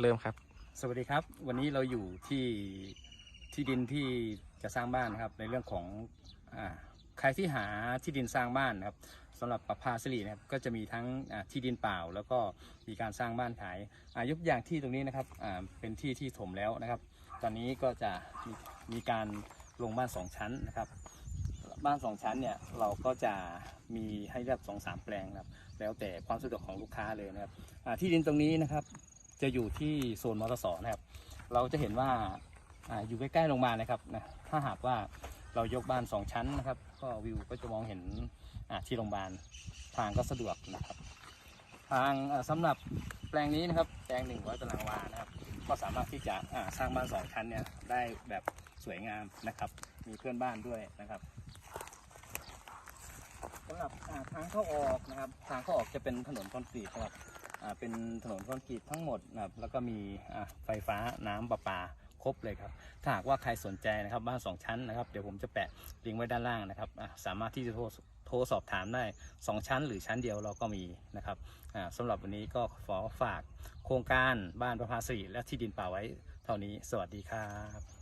เริ่มครับ สวัสดีครับ วันนี้เราอยู่ที่ที่ดินที่จะสร้างบ้านนะครับ ในเรื่องของอาใครที่หาที่ดินสร้างบ้านนะครับสำหรับปรับภาสิรินะครับก็จะมีทั้งอ่าที่ดินเปล่า แล้วก็มีการสร้างบ้านขายอายกอย่างที่ตรงนี้นะครับอ่าเป็นที่ที่ถมแล้วนะครับ ตอนนี้ก็จะมีมีการลงบ้านสองชั้นนะครับบ้านสองชั้นเนี่ยเราก็จะมีให้เลือกสองสามแปลงนะครับ แล้วแต่ความสะดวกของลูกค้าเลยนะครับที่ดินตรงนี้นะครับ จะอยู่ที่โซนมอเตอร์สนะครับ เราจะเห็นว่าออยู่ใกล้ๆโรงพยาบาลนะครับนะถ้าหากว่าเรายกบ้านสองชั้นนะครับ ก็วิวก็จะมองเห็นที่โรงพยาบาลทางก็สะดวกนะครับ ทางอ่าสำหรับแปลงนี้นะครับ แปลงหนึ่งร้อยตารางวานะครับ ก็สามารถที่จะสร้างบ้านสองชั้นเนี่ยได้แบบสวยงามนะครับ มีเพื่อนบ้านด้วยนะครับสำหรับทางเข้าออกนะครับ ทางเข้าออกจะเป็นถนนคอนกรีตครับ เป็นถนนคอนกรีตทั้งหมดนะครับแล้วก็มีไฟฟ้าน้ำประปาครบเลยครับ ถ้าหากว่าใครสนใจนะครับบ้านสองชั้นนะครับ เดี๋ยวผมจะแปะลิงก์ไว้ด้านล่างนะครับ สามารถที่จะโทรโทรสอบถามได้ 2 ชั้น หรือชั้นเดียวเราก็มีนะครับอ่าสำหรับวันนี้ก็ขอฝากโครงการบ้านประภาสีและที่ดินป่าไว้เท่านี้ สวัสดีครับ